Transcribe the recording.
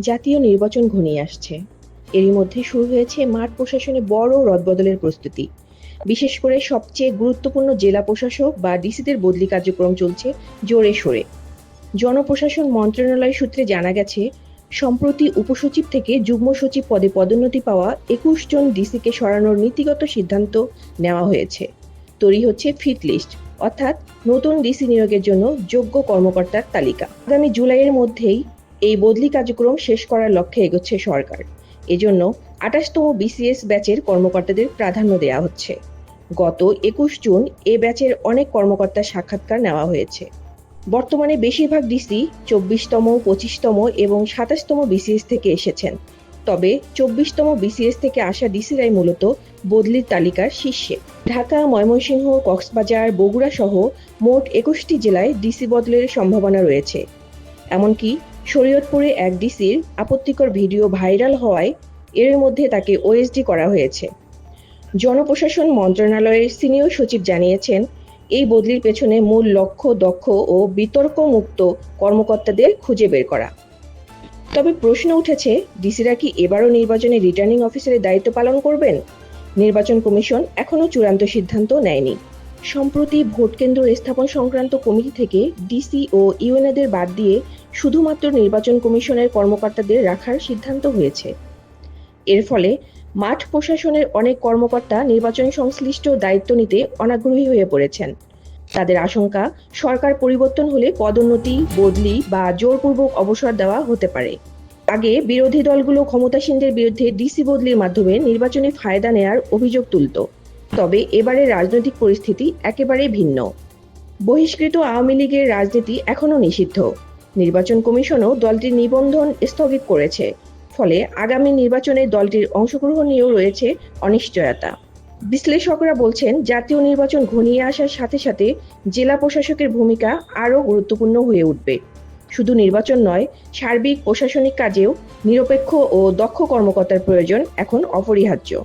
জাতীয় নির্বাচন ঘনিয়ে আসছে। এরই মধ্যে শুরু হয়েছে মাঠ প্রশাসনে বড় রদবদলের প্রস্তুতি। বিশেষ করে সবচেয়ে গুরুত্বপূর্ণ জেলা প্রশাসক বা ডিসিদের বদলি কার্যক্রম চলছে জোরে সোরে। জনপ্রশাসন মন্ত্রণালয় সূত্রে জানা গেছে, সম্প্রতি উপসচিব থেকে যুগ্ম সচিব পদে পদোন্নতি পাওয়া একুশ জন ডিসিকে সরানোর নীতিগত সিদ্ধান্ত নেওয়া হয়েছে। তৈরি হচ্ছে ফিট লিস্ট, অর্থাৎ নতুন ডিসি নিয়োগের জন্য যোগ্য কর্মকর্তার তালিকা। আগামী জুলাইয়ের মধ্যেই এই বদলি কার্যক্রম শেষ করার লক্ষ্যে এগোচ্ছে সরকার। এজন্য আঠাশতম বিসিএস ব্যাচের কর্মকর্তাদের প্রাধান্য দেওয়া হচ্ছে। গত একুশ জুন এ ব্যাচের অনেক কর্মকর্তার সাক্ষাৎকার নেওয়া হয়েছে। বর্তমানে বেশিরভাগ ডিসি চব্বিশতম, পঁচিশতম এবং সাতাশতম বিসিএস থেকে এসেছেন। তবে চব্বিশতম বিসিএস থেকে আসা ডিসিরাই মূলত বদলির তালিকার শীর্ষে। ঢাকা, ময়মনসিংহ, কক্সবাজার, বগুড়া সহ মোট একুশটি জেলায় ডিসি বদলের সম্ভাবনা রয়েছে। এমনকি শরীয়তপুরে এক ডিসির আপত্তিকর ভিডিও ভাইরাল হওয়ায় এর মধ্যে তাকে ওএসডি করা হয়েছে। জনপ্রশাসন মন্ত্রণালয়ের সিনিয়র সচিব জানিয়েছেন, এই বদলির পেছনে মূল লক্ষ্য, দক্ষ ও বিতর্কমুক্ত কর্মকর্তাদের খুঁজে বের করা। তবে প্রশ্ন উঠেছে, ডিসিরা কি এবারও নির্বাচনে রিটার্নিং অফিসারের দায়িত্ব পালন করবেন? নির্বাচন কমিশন এখনও চূড়ান্ত সিদ্ধান্ত নেয়নি। সম্প্রতি ভোট কেন্দ্র স্থাপন সংক্রান্ত কমিটি থেকে ডিসি ও ইউএনএদের বাদ দিয়ে শুধুমাত্র নির্বাচন কমিশনের কর্মকর্তাদের রাখার সিদ্ধান্ত হয়েছে। এর ফলে মাঠ প্রশাসনের অনেক কর্মকর্তা নির্বাচন সংশ্লিষ্ট দায়িত্ব নিতে অনাগ্রহী হয়ে পড়েছেন। তাদের আশঙ্কা, সরকার পরিবর্তন হলে পদোন্নতি, বদলি বা জোরপূর্বক অবসর দেওয়া হতে পারে। আগে বিরোধী দলগুলো ক্ষমতাসীনদের বিরুদ্ধে ডিসি বদলির মাধ্যমে নির্বাচনী ফায়দা নেয়ার অভিযোগ তুলত। তবে এবারে রাজনৈতিক পরিস্থিতি একেবারে ভিন্ন। বহিষ্কৃত আওয়ামী লীগের রাজনীতি এখনও নিষিদ্ধ। নির্বাচন কমিশনও দলটির নিবন্ধন স্থগিত করেছে। ফলে আগামী নির্বাচনে দলটির অংশগ্রহণ নিয়েও রয়েছে অনিশ্চয়তা। বিশ্লেষকরা বলছেন, জাতীয় নির্বাচন ঘনিয়ে আসার সাথে সাথে জেলা প্রশাসকের ভূমিকা আরও গুরুত্বপূর্ণ হয়ে উঠবে। শুধু নির্বাচন নয়, সার্বিক প্রশাসনিক কাজেও নিরপেক্ষ ও দক্ষ কর্মকর্তার প্রয়োজন এখন অপরিহার্য।